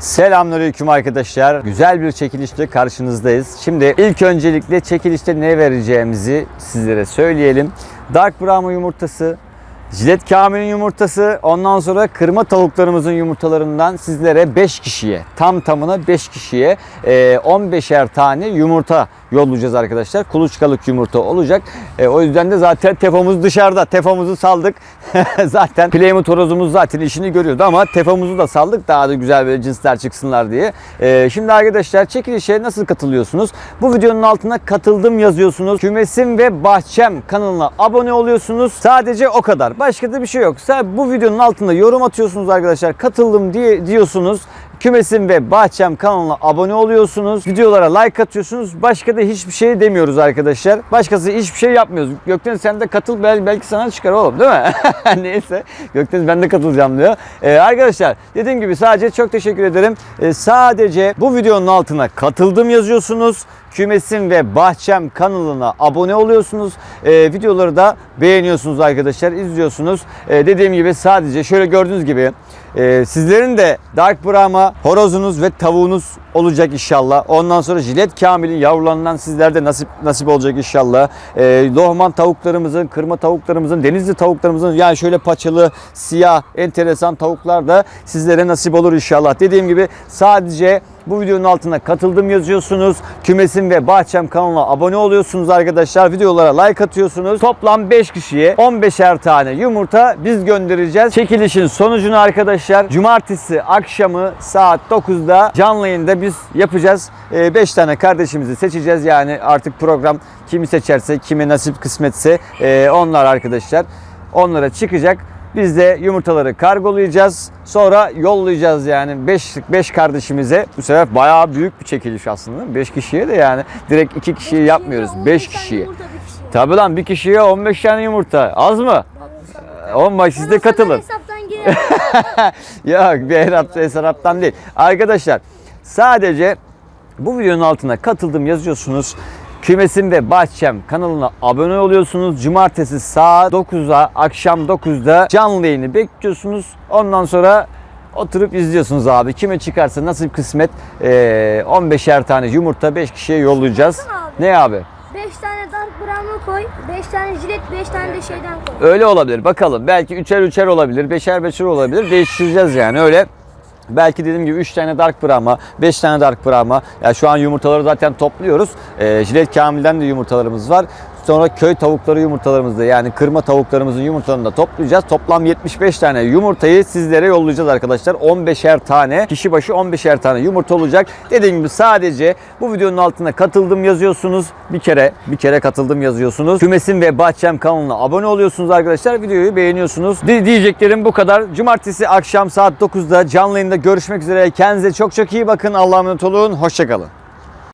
Selamünaleyküm arkadaşlar. Güzel bir çekilişle karşınızdayız. Şimdi ilk öncelikle çekilişte ne vereceğimizi sizlere söyleyelim. Dark Brahma yumurtası, Jilet Kamil'in yumurtası, ondan sonra kırma tavuklarımızın yumurtalarından sizlere 5 kişiye, tam tamına 5 kişiye e, 15'er tane yumurta yollayacağız arkadaşlar. Kuluçkalık yumurta olacak. E, o yüzden de zaten tefomuz dışarıda. Tefomuzu saldık. zaten Plymouth horozumuz zaten işini görüyordu ama tefomuzu da saldık. Daha da güzel böyle cinsler çıksınlar diye. E, şimdi arkadaşlar çekilişe nasıl katılıyorsunuz? Bu videonun altına katıldım yazıyorsunuz. Kümesim ve Bahçem kanalına abone oluyorsunuz. Sadece o kadar. Başka da bir şey yok. Sadece bu videonun altında yorum atıyorsunuz arkadaşlar. Katıldım diye diyorsunuz. Kümesim ve Bahçem kanalına abone oluyorsunuz. Videolara like atıyorsunuz. Başka da hiçbir şey demiyoruz arkadaşlar. Başkası hiçbir şey yapmıyoruz. Gökten sen de katıl bel- belki sana çıkar oğlum değil mi? Neyse. Gökten ben de katılacağım diyor. Ee, arkadaşlar dediğim gibi sadece çok teşekkür ederim. Ee, sadece bu videonun altına katıldım yazıyorsunuz. Kümesim ve Bahçem kanalına abone oluyorsunuz. Ee, videoları da beğeniyorsunuz arkadaşlar. izliyorsunuz. Ee, dediğim gibi sadece şöyle gördüğünüz gibi e, sizlerin de Dark Brahma horozunuz ve tavuğunuz olacak inşallah. Ondan sonra Jilet Kamil'in yavrularından sizlerde nasip nasip olacak inşallah. E, Lohman tavuklarımızın, kırma tavuklarımızın, denizli tavuklarımızın yani şöyle paçalı, siyah, enteresan tavuklar da sizlere nasip olur inşallah. Dediğim gibi sadece bu videonun altına katıldım yazıyorsunuz. Kümesim ve Bahçem kanalına abone oluyorsunuz arkadaşlar. Videolara like atıyorsunuz. Toplam 5 kişiye 15'er tane yumurta biz göndereceğiz. Çekilişin sonucunu arkadaşlar cumartesi akşamı saat 9'da canlı yayında biz yapacağız. 5 tane kardeşimizi seçeceğiz. Yani artık program kimi seçerse, kime nasip kısmetse e, onlar arkadaşlar. Onlara çıkacak. Biz de yumurtaları kargolayacağız. Sonra yollayacağız yani 5 5 kardeşimize. Bu sefer bayağı büyük bir çekiliş aslında. 5 kişiye de yani direkt 2 kişiye yapmıyoruz. 5 kişiye. Tabii lan bir kişiye 15 tane yumurta. Az mı? Olmaz siz de katılın. Hesaptan. Yok bir hesapta hesaptan değil. Arkadaşlar sadece bu videonun altına katıldım yazıyorsunuz. Kümesim ve Bahçem kanalına abone oluyorsunuz. Cumartesi saat 9'a, akşam 9'da canlı yayını bekliyorsunuz. Ondan sonra oturup izliyorsunuz abi. Kime çıkarsa nasip kısmet ee, 15'er tane yumurta 5 kişiye yollayacağız. Abi. Ne abi? 5 tane Dark Brown'u koy. 5 tane jilet, 5 tane de şeyden koy. Öyle olabilir. Bakalım. Belki üçer üçer olabilir. Beşer beşer olabilir. Değiştireceğiz yani öyle. Belki dediğim gibi 3 tane Dark Brahma, 5 tane Dark Brahma. Ya şu an yumurtaları zaten topluyoruz. Ee, Jilet Kamil'den de yumurtalarımız var. Sonra köy tavukları yumurtalarımızı yani kırma tavuklarımızın yumurtalarını da toplayacağız. Toplam 75 tane yumurtayı sizlere yollayacağız arkadaşlar. 15'er tane, kişi başı 15'er tane yumurta olacak. Dediğim gibi sadece bu videonun altına katıldım yazıyorsunuz. Bir kere, bir kere katıldım yazıyorsunuz. Kümesim ve Bahçem kanalına abone oluyorsunuz arkadaşlar. Videoyu beğeniyorsunuz. Di- diyeceklerim bu kadar. Cumartesi akşam saat 9'da canlı yayında görüşmek üzere. Kendinize çok çok iyi bakın. Allah'a emanet olun. Hoşçakalın.